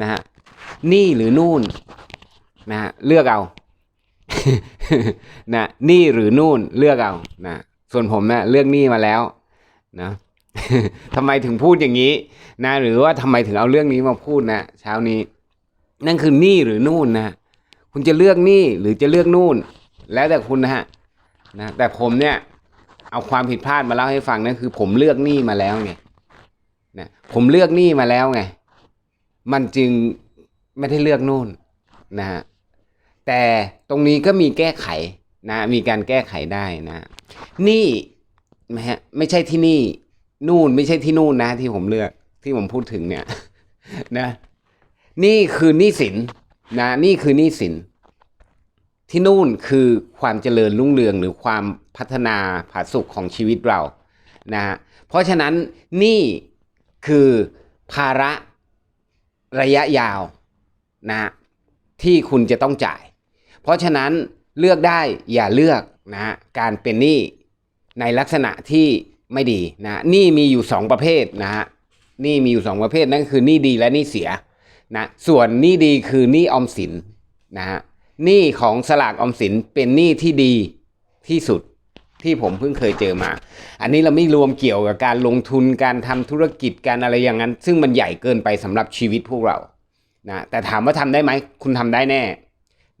นะฮะนี่หรือนู่นนะฮะเลือกเอานะนี่หรือนู่นเลือกเอานะส่วนผมนะเลือกนี่มาแล้วนะทำไมถึงพูดอย่างนี้นะหรือว่าทำไมถึงเอาเรื่องนี้มาพูดนะเช้านี้ นั่นคือนี่หรือนู่นนะคุณจะเลือกนี่หรือจะเลือกนู่น แล้วแต่คุณนะฮะนะแต่ผมเนี่ยเอาความผิดพลาดมาเล่าให้ฟังนั่นคือ ผมเลือกนี่มาแล้วไงนะผมเลือกนี่มาแล้วไง มันจึงไม่ได้เลือกนู่นนะฮะแต่ตรงนี้ก็มีแก้ไขนะมีการแก้ไขได้นะนี่นะฮะไม่ใช่ที่นี่นู่นไม่ใช่ที่นู่นนะ ที่ผมเลือกที่ผมพูดถึงเนี่ยนะนี่คือหนี้สินนะนี่คือหนี้สิน ที่นู่นคือความเจริญรุ่งเรืองหรือความพัฒนาผาสุกของชีวิตเรานะฮะเพราะฉะนั้นนี่คือภาระ ระยะยาวนะที่คุณจะต้องจ่าย เพราะฉะนั้นเลือกได้อย่าเลือกนะการเป็นหนี้ในลักษณะที่ไม่ดีนะหนี้มีอยู่สองประเภทนะฮะหนี้มีอยู่สองประเภทนั่นคือหนี้ดีและหนี้เสียนะส่วนหนี้ดีคือหนี้ออมสินนะฮะหนี้ของสลากออมสินเป็นหนี้ที่ดีที่สุด ที่ผมเพิ่งเคยเจอมา อันนี้เราไม่รวมเกี่ยวกับการลงทุนการทำธุรกิจการอะไรอย่างนั้น ซึ่งมันใหญ่เกินไปสำหรับชีวิตพวกเรานะแต่ถามว่าทำได้ไหมคุณทำได้แน่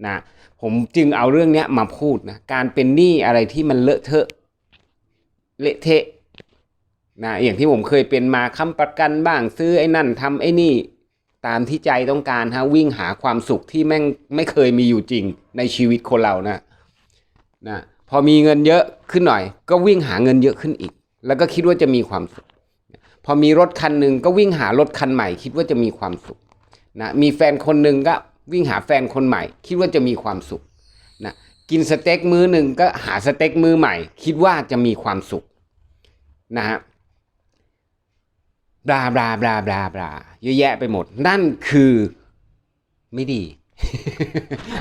นะผมจึงเอาเรื่องนี้มาพูดนะการเป็นหนี้อะไรที่มันเลอะเทอะเละเทะนะอย่างที่ผมเคยเป็นมาค้ำประกันบ้างซื้อไอ้นั่นทำไอ้นี่ตามที่ใจต้องการฮะวิ่งหาความสุขที่แม่งไม่เคยมีอยู่จริงในชีวิตคนเรานะนะ พอมีเงินเยอะขึ้นหน่อย ก็วิ่งหาเงินเยอะขึ้นอีก แล้วก็คิดว่าจะมีความสุข พอมีรถคันหนึ่งก็วิ่งหารถคันใหม่ คิดว่าจะมีความสุขนะมีแฟนคนหนึ่งก็วิ่งหาแฟนคนใหม่ คิดว่าจะมีความสุขนะกินสเต็กมื้อหนึ่งก็หาสเต็กมื้อใหม่ คิดว่าจะมีความสุขนะฮะบลาบลาบลาบลาบลาเยอะแยะไปหมด นั่นคือไม่ดี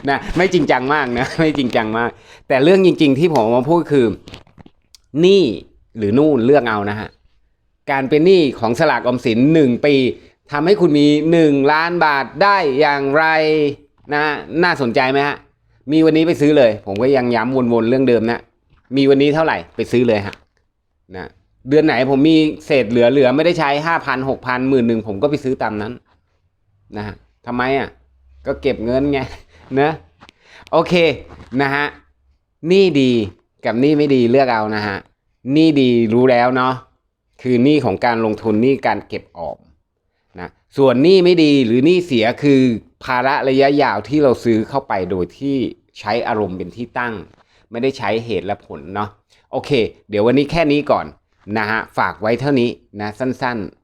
นะไม่จริงจังมากนะไม่จริงจังมาก แต่เรื่องจริง ๆ ที่ผมมาพูดคือนี้หรือนู่นเลือกเอานะฮะการเป็นหนี้ของสลากออมสินหนึ่งปีทำให้คุณมีหนึ่งล้านบาทได้อย่างไรนะน่าสนใจไหมฮะมีวันนี้ไปซื้อเลย ผมก็ยังย้ำวนๆเรื่องเดิมนะมีวันนี้เท่าไหร่ไปซื้อเลยฮะนะเดือนไหนผมมีเศษเหลือเหลือไม่ได้ใช้ห้าพันหกพันหมื่นหนึ่งผมก็ไปซื้อตามนั้นนะฮะทำไมอะ ก็เก็บเงินไงนะโอเคนะฮะนี่ดีกับนี่ไม่ดีเลือกเอานะฮะนี่ดีรู้แล้วเนาะคือนี้ของการลงทุนนี้การเก็บออมนะส่วนนี้ไม่ดีหรือนี้เสียคือภาระระยะยาวที่เราซื้อเข้าไปโดยที่ใช้อารมณ์เป็นที่ตั้ง ไม่ได้ใช้เหตุและผลเนาะโอเค เดี๋ยววันนี้แค่นี้ก่อนนะฮะฝากไว้เท่านี้นะสั้นๆ